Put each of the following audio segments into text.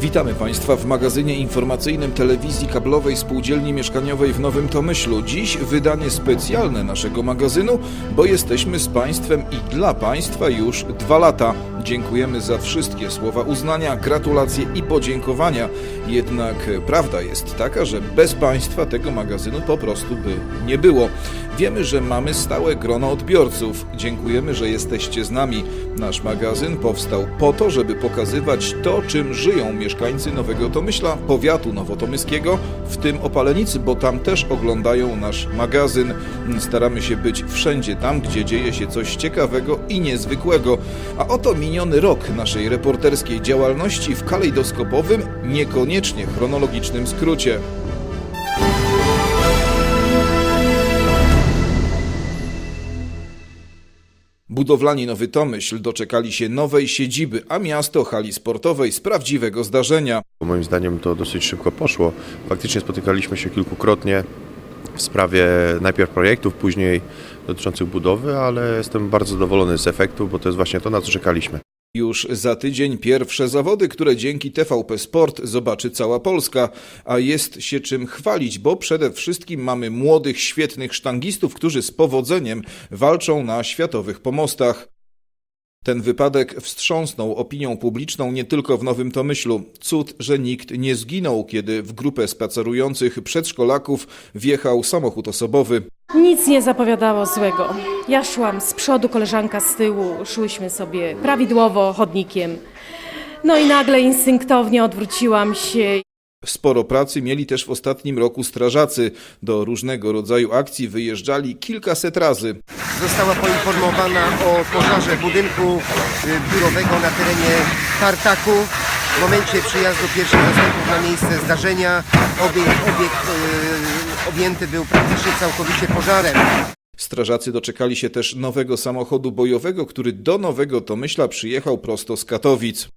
Witamy Państwa w magazynie informacyjnym telewizji kablowej Spółdzielni Mieszkaniowej w Nowym Tomyślu. Dziś wydanie specjalne naszego magazynu, bo jesteśmy z Państwem i dla Państwa już dwa lata. Dziękujemy za wszystkie słowa uznania, gratulacje i podziękowania. Jednak prawda jest taka, że bez Państwa tego magazynu po prostu by nie było. Wiemy, że mamy stałe grono odbiorców. Dziękujemy, że jesteście z nami. Nasz magazyn powstał po to, żeby pokazywać to, czym żyją mieszkańcy Nowego Tomyśla, powiatu nowotomyskiego, w tym Opalenicy, bo tam też oglądają nasz magazyn. Staramy się być wszędzie tam, gdzie dzieje się coś ciekawego i niezwykłego. A oto miniony rok naszej reporterskiej działalności w kalejdoskopowym, niekoniecznie chronologicznym skrócie. Budowlani Nowy Tomyśl doczekali się nowej siedziby, a miasto hali sportowej z prawdziwego zdarzenia. Moim zdaniem to dosyć szybko poszło. Faktycznie spotykaliśmy się kilkukrotnie w sprawie najpierw projektów, później dotyczących budowy, ale jestem bardzo zadowolony z efektu, bo to jest właśnie to, na co czekaliśmy. Już za tydzień pierwsze zawody, które dzięki TVP Sport zobaczy cała Polska, a jest się czym chwalić, bo przede wszystkim mamy młodych, świetnych sztangistów, którzy z powodzeniem walczą na światowych pomostach. Ten wypadek wstrząsnął opinią publiczną nie tylko w Nowym Tomyślu. Cud, że nikt nie zginął, kiedy w grupę spacerujących przedszkolaków wjechał samochód osobowy. Nic nie zapowiadało złego. Ja szłam z przodu, koleżanka z tyłu, szłyśmy sobie prawidłowo chodnikiem. No i nagle instynktownie odwróciłam się. Sporo pracy mieli też w ostatnim roku strażacy. Do różnego rodzaju akcji wyjeżdżali kilkaset razy. Została poinformowana o pożarze budynku y, biurowego na terenie Tartaku. W momencie przyjazdu pierwszych zastępów na miejsce zdarzenia obiekt, obiekt y, objęty był praktycznie całkowicie pożarem. Strażacy doczekali się też nowego samochodu bojowego, który do Nowego Tomyśla przyjechał prosto z Katowic.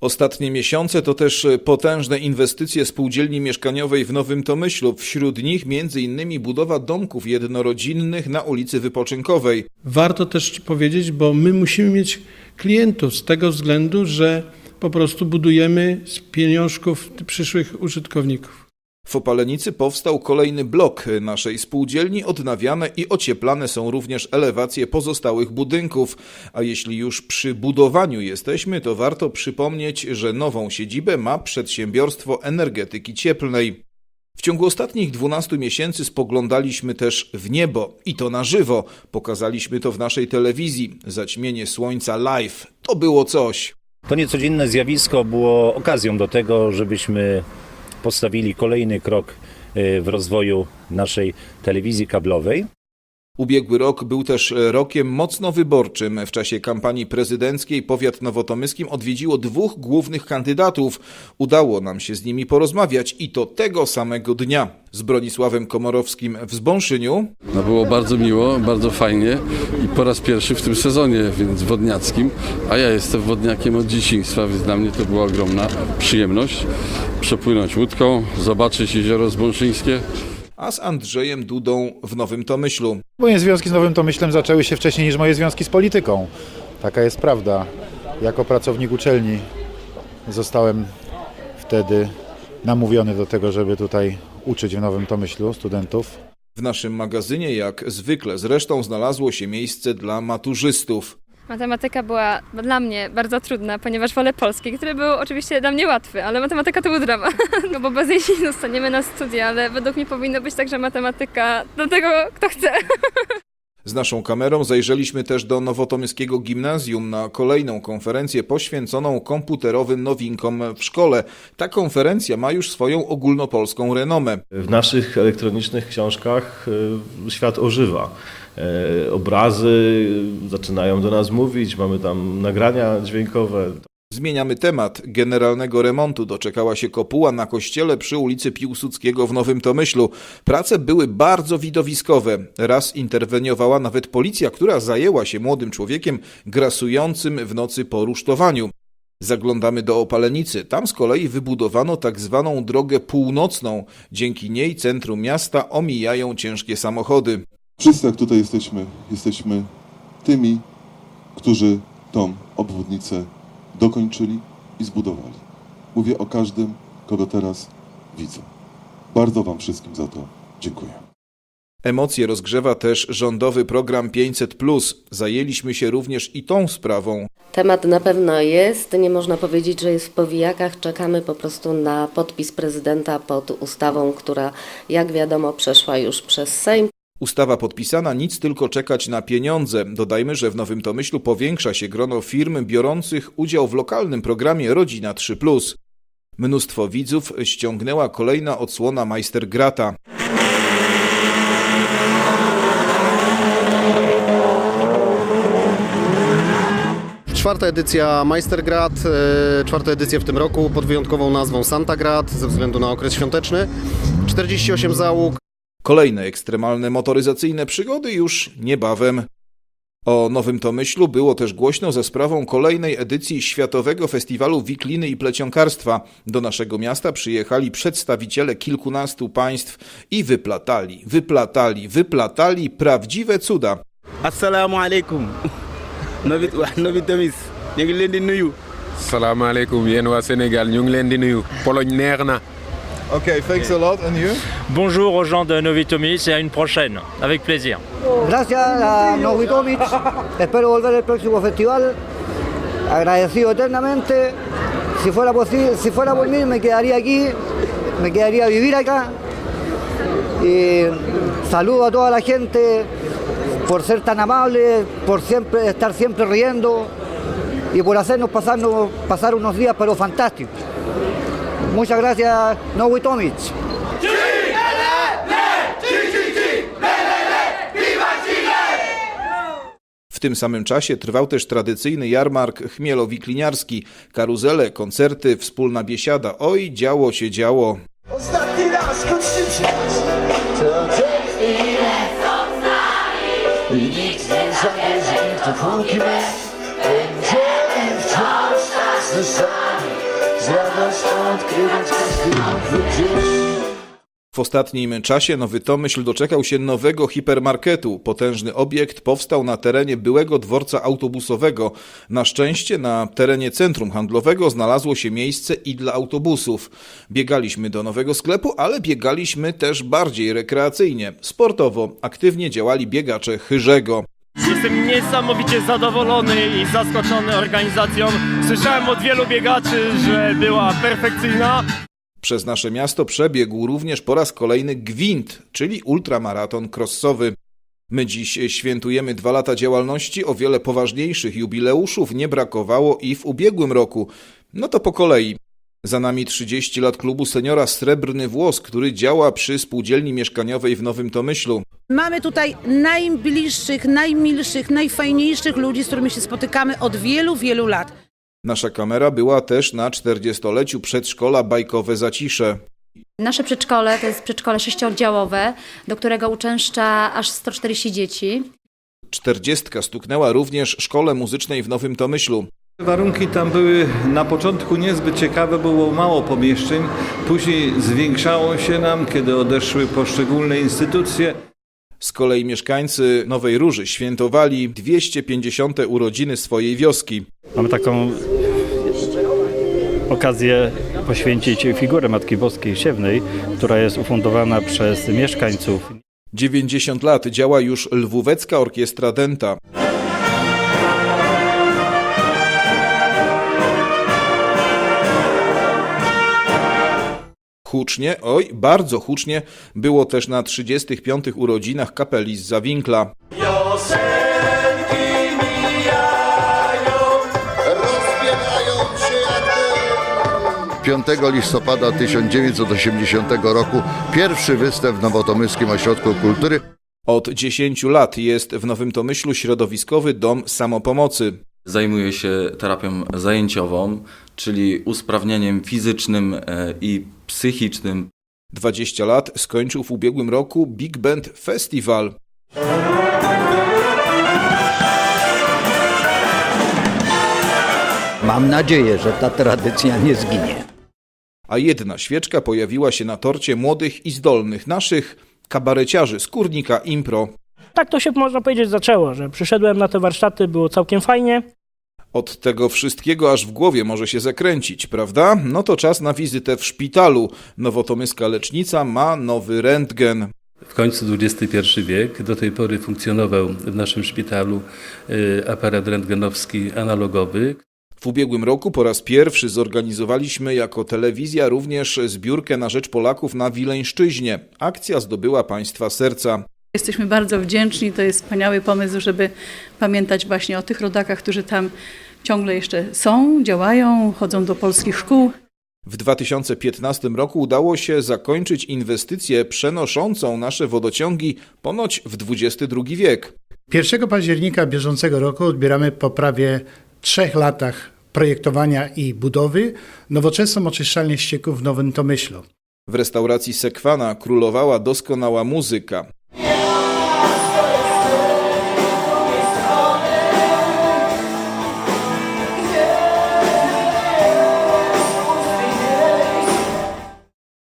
Ostatnie miesiące to też potężne inwestycje spółdzielni mieszkaniowej w Nowym Tomyślu. Wśród nich m.in. budowa domków jednorodzinnych na ulicy Wypoczynkowej. Warto też powiedzieć, bo my musimy mieć klientów z tego względu, że po prostu budujemy z pieniążków przyszłych użytkowników. W Opalenicy powstał kolejny blok naszej spółdzielni. Odnawiane i ocieplane są również elewacje pozostałych budynków. A jeśli już przy budowaniu jesteśmy, to warto przypomnieć, że nową siedzibę ma przedsiębiorstwo energetyki cieplnej. W ciągu ostatnich 12 miesięcy spoglądaliśmy też w niebo i to na żywo. Pokazaliśmy to w naszej telewizji. Zaćmienie słońca live. To było coś. To niecodzienne zjawisko było okazją do tego, żebyśmy postawili kolejny krok y, w rozwoju naszej telewizji kablowej. Ubiegły rok był też rokiem mocno wyborczym. W czasie kampanii prezydenckiej powiat nowotomyskim odwiedziło dwóch głównych kandydatów. Udało nam się z nimi porozmawiać i to tego samego dnia. Z Bronisławem Komorowskim w Zbąszyniu, No było bardzo miło, bardzo fajnie i po raz pierwszy w tym sezonie, więc wodniackim, a ja jestem wodniakiem od dzieciństwa, więc dla mnie to była ogromna przyjemność przepłynąć łódką, zobaczyć jezioro zbąszyńskie. A z Andrzejem Dudą w Nowym Tomyślu. Moje związki z Nowym Tomyślem zaczęły się wcześniej niż moje związki z polityką. Taka jest prawda. Jako pracownik uczelni zostałem wtedy namówiony do tego, żeby tutaj uczyć w Nowym Tomyślu studentów. W naszym magazynie, jak zwykle zresztą, znalazło się miejsce dla maturzystów. Matematyka była dla mnie bardzo trudna, ponieważ wolę polski, który był oczywiście dla mnie łatwy, ale matematyka to był dramat, no bo bez niej się nie dostaniemy na studia, ale według mnie powinno być tak, że matematyka do tego, kto chce. Z naszą kamerą zajrzeliśmy też do Nowotomyskiego Gimnazjum na kolejną konferencję poświęconą komputerowym nowinkom w szkole. Ta konferencja ma już swoją ogólnopolską renomę. W naszych elektronicznych książkach y, świat ożywa. E, Obrazy zaczynają do nas mówić, mamy tam nagrania dźwiękowe. Zmieniamy temat. Generalnego remontu doczekała się kopuła na kościele przy ulicy Piłsudskiego w Nowym Tomyślu. Prace były bardzo widowiskowe. Raz interweniowała nawet policja, która zajęła się młodym człowiekiem grasującym w nocy po rusztowaniu. Zaglądamy do Opalenicy. Tam z kolei wybudowano tak zwaną drogę północną. Dzięki niej centrum miasta omijają ciężkie samochody. Wszyscy, jak tutaj jesteśmy, jesteśmy tymi, którzy tą obwodnicę dokończyli i zbudowali. Mówię o każdym, kogo teraz widzę. Bardzo Wam wszystkim za to dziękuję. Emocje rozgrzewa też rządowy program 500. Zajęliśmy się również i tą sprawą. Temat na pewno jest, nie można powiedzieć, że jest w powijakach. Czekamy po prostu na podpis prezydenta pod ustawą, która, jak wiadomo, przeszła już przez Sejm. Ustawa podpisana, nic tylko czekać na pieniądze. Dodajmy, że w Nowym Tomyślu powiększa się grono firm biorących udział w lokalnym programie Rodzina 3. Mnóstwo widzów ściągnęła kolejna odsłona Majstergrata. Czwarta edycja Meistergrad, e, czwarta edycja w tym roku pod wyjątkową nazwą Santagrad ze względu na okres świąteczny. 48 załóg, Kolejne ekstremalne motoryzacyjne przygody już niebawem. O Nowym Tomyślu było też głośno ze sprawą kolejnej edycji Światowego Festiwalu Wikliny i Plecionkarstwa. Do naszego miasta przyjechali przedstawiciele kilkunastu państw i wyplatali, wyplatali, wyplatali prawdziwe cuda. Assalamu alaikum. Novi Novi Tamis ñu ngi leen di nuyu. salaamaaleykum yéen Okay, thanks a lot. And you? Bonjour aux gens de Novi Tomis et à une prochaine. Avec plaisir. Gracias a Novitomic. Espero volver el próximo festival. Agradecido eternamente. Si fuera, posi- si fuera por mí, me quedaría aquí. Me quedaría a vivir acá. Y saludo a toda la gente por ser tan amable, por siempre estar siempre riendo y por hacernos pasarnos, pasar unos días pero fantásticos. Muchas gracias, Novitomic. W tym samym czasie trwał też tradycyjny jarmark chmielowikliniarski, karuzele, koncerty, wspólna biesiada. Oj, działo się działo. Ostatni raz kończycie. Nikt nie zabierze, dopóki my będziemy wciąż sami. Każdy. W ostatnim czasie Nowy Tomyśl doczekał się nowego hipermarketu. Potężny obiekt powstał na terenie byłego dworca autobusowego. Na szczęście na terenie centrum handlowego znalazło się miejsce i dla autobusów. Biegaliśmy do nowego sklepu, ale biegaliśmy też bardziej rekreacyjnie. Sportowo aktywnie działali biegacze Chyżego. Jestem niesamowicie zadowolony i zaskoczony organizacją. Słyszałem od wielu biegaczy, że była perfekcyjna. Przez nasze miasto przebiegł również po raz kolejny Gwint, czyli ultramaraton crossowy. My dziś świętujemy dwa lata działalności, o wiele poważniejszych jubileuszów nie brakowało i w ubiegłym roku. No to po kolei. Za nami 30 lat klubu seniora Srebrny Włos, który działa przy spółdzielni mieszkaniowej w Nowym Tomyślu. Mamy tutaj najbliższych, najmilszych, najfajniejszych ludzi, z którymi się spotykamy od wielu, wielu lat. Nasza kamera była też na 40-leciu przedszkola Bajkowe Zacisze. Nasze przedszkole to jest przedszkole sześcioddziałowe, do którego uczęszcza aż 140 dzieci. Czterdziestka stuknęła również szkole muzycznej w Nowym Tomyślu. Warunki tam były na początku niezbyt ciekawe, było mało pomieszczeń. Później zwiększało się nam, kiedy odeszły poszczególne instytucje. Z kolei mieszkańcy Nowej Róży świętowali 250. urodziny swojej wioski. Mamy taką okazję poświęcić figurę Matki Boskiej Siewnej, która jest ufundowana przez mieszkańców. 90 lat działa już Lwówecka Orkiestra Denta. Hucznie, oj, bardzo hucznie było też na 35. urodzinach kapeli z Zawinkla. 5 listopada 1980 roku pierwszy występ w Nowotomyskim Ośrodku Kultury. Od 10 lat jest w Nowym Tomyślu środowiskowy dom samopomocy. Zajmuję się terapią zajęciową, czyli usprawnieniem fizycznym e, i psychicznym. 20 lat skończył w ubiegłym roku Big Band Festival. Mam nadzieję, że ta tradycja nie zginie. A jedna świeczka pojawiła się na torcie młodych i zdolnych naszych kabareciarzy z Kurnika Impro. Tak to się można powiedzieć zaczęło, że przyszedłem na te warsztaty, było całkiem fajnie. Od tego wszystkiego aż w głowie może się zakręcić, prawda? No to czas na wizytę w szpitalu. Nowotomyska lecznica ma nowy rentgen. W końcu XXI wiek. Do tej pory funkcjonował w naszym szpitalu y, aparat rentgenowski analogowy. W ubiegłym roku po raz pierwszy zorganizowaliśmy jako telewizja również zbiórkę na rzecz Polaków na Wileńszczyźnie. Akcja zdobyła Państwa serca. Jesteśmy bardzo wdzięczni. To jest wspaniały pomysł, żeby pamiętać właśnie o tych rodakach, którzy tam ciągle jeszcze są, działają, chodzą do polskich szkół. W 2015 roku udało się zakończyć inwestycję przenoszącą nasze wodociągi ponoć w XXI wiek. 1 października bieżącego roku odbieramy po prawie trzech latach projektowania i budowy nowoczesną oczyszczalnię ścieków w Nowym Tomyślu. W restauracji Sekwana królowała doskonała muzyka.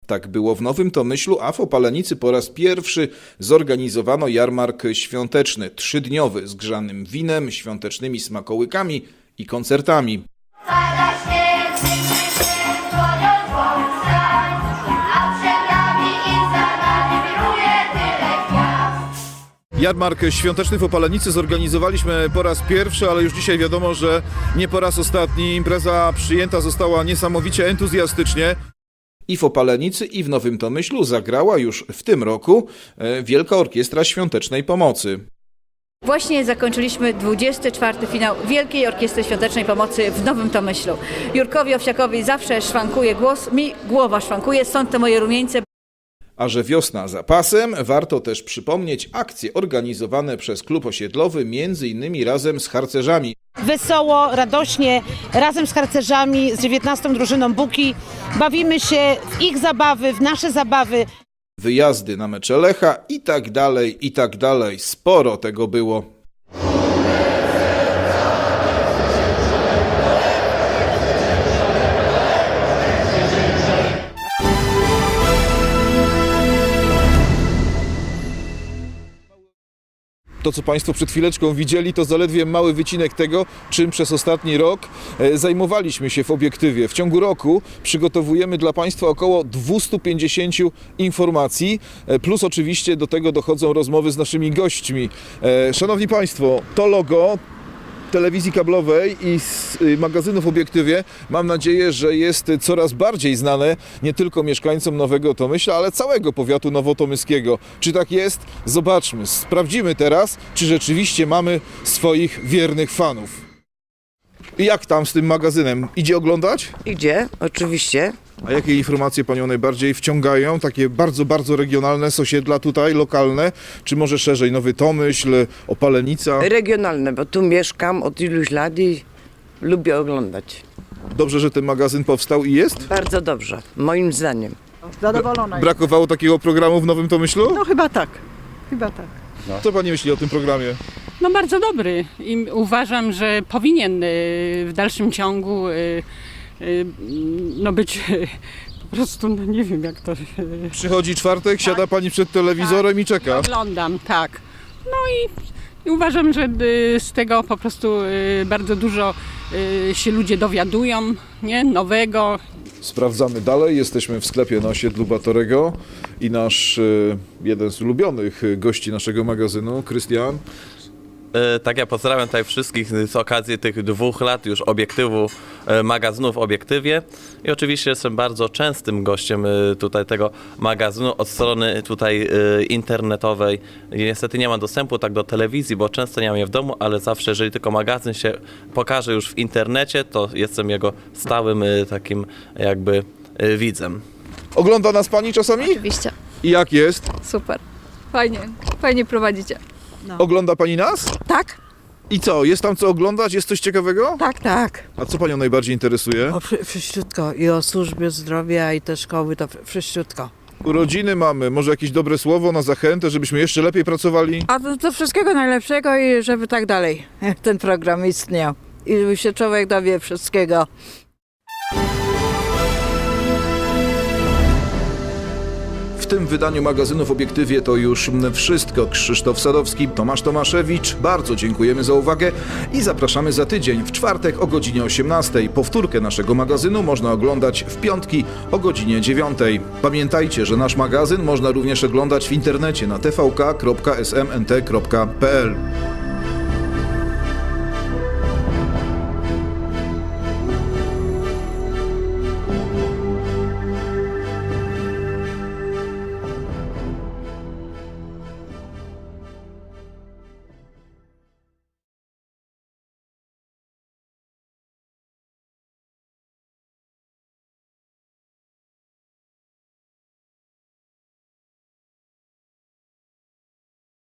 Tak było w Nowym Tomyślu, a w Opalenicy po raz pierwszy zorganizowano jarmark świąteczny, trzydniowy, z grzanym winem, świątecznymi smakołykami i koncertami. Jarmark świąteczny w Opalenicy zorganizowaliśmy po raz pierwszy, ale już dzisiaj wiadomo, że nie po raz ostatni. Impreza przyjęta została niesamowicie entuzjastycznie. I w Opalenicy, i w Nowym Tomyślu zagrała już w tym roku e, Wielka Orkiestra Świątecznej Pomocy. Właśnie zakończyliśmy 24. finał Wielkiej Orkiestry Świątecznej Pomocy w Nowym Tomyślu. Jurkowi Owsiakowi zawsze szwankuje głos, mi głowa szwankuje, stąd te moje rumieńce. A że wiosna za pasem, warto też przypomnieć akcje organizowane przez klub osiedlowy, między innymi razem z harcerzami. Wesoło, radośnie, razem z harcerzami, z 19 drużyną Buki. Bawimy się w ich zabawy, w nasze zabawy. Wyjazdy na mecze Lecha i tak dalej, i tak dalej. Sporo tego było. To, co Państwo przed chwileczką widzieli, to zaledwie mały wycinek tego, czym przez ostatni rok e, zajmowaliśmy się w obiektywie. W ciągu roku przygotowujemy dla Państwa około 250 informacji, e, plus oczywiście do tego dochodzą rozmowy z naszymi gośćmi. E, Szanowni Państwo, to logo telewizji kablowej i z y, magazynu w obiektywie mam nadzieję, że jest coraz bardziej znane nie tylko mieszkańcom Nowego Tomyśla, ale całego powiatu nowotomyskiego. Czy tak jest? Zobaczmy, sprawdzimy teraz, czy rzeczywiście mamy swoich wiernych fanów. Jak tam z tym magazynem? Idzie oglądać? Idzie, oczywiście. A jakie informacje Panią najbardziej wciągają? Takie bardzo, bardzo regionalne, z osiedla tutaj, lokalne? Czy może szerzej Nowy Tomyśl, Opalenica? Regionalne, bo tu mieszkam od iluś lat i lubię oglądać. Dobrze, że ten magazyn powstał i jest? Bardzo dobrze, moim zdaniem. Zadowolona Brakowało takiego programu w Nowym Tomyślu? No chyba tak, chyba tak. Co Pani myśli o tym programie? No bardzo dobry i uważam, że powinien y, w dalszym ciągu y, no być po prostu, no nie wiem jak to... Przychodzi czwartek, siada Pani przed telewizorem i czeka. Oglądam, tak. No i, i uważam, że y, z tego po prostu y, bardzo dużo y, się ludzie dowiadują, nie? Nowego. Sprawdzamy dalej, jesteśmy w sklepie na osiedlu Batorego i nasz jeden z ulubionych gości naszego magazynu, Krystian. E, Tak, ja pozdrawiam tutaj wszystkich z okazji tych dwóch lat już obiektywu, e, magazynów w obiektywie i oczywiście jestem bardzo częstym gościem e, tutaj tego magazynu od strony tutaj internetowej. Niestety nie mam dostępu tak do telewizji, bo często nie mam jej w domu, ale zawsze jeżeli tylko magazyn się pokaże już w internecie, to jestem jego stałym takim jakby widzem. Ogląda nas Pani czasami? Oczywiście. I jak jest? Super. Fajnie, fajnie prowadzicie. Ogląda Pani nas? Tak. I co, jest tam co oglądać? Jest coś ciekawego? Tak, tak. A co Panią najbardziej interesuje? O, wszy- wszyściutko i o służbie zdrowia i te szkoły, to wszy- wszyściutko. Urodziny mamy, może jakieś dobre słowo na zachętę, żebyśmy jeszcze lepiej pracowali? A to, to wszystkiego najlepszego i żeby tak dalej ten program istniał. I żeby się człowiek dowie wszystkiego. W tym wydaniu magazynu w obiektywie to już wszystko. Krzysztof Sadowski, Tomasz Tomaszewicz, bardzo dziękujemy za uwagę i zapraszamy za tydzień w czwartek o godzinie 18. Powtórkę naszego magazynu można oglądać w piątki o godzinie 9. Pamiętajcie, że nasz magazyn można również oglądać w internecie na tvk.smnt.pl.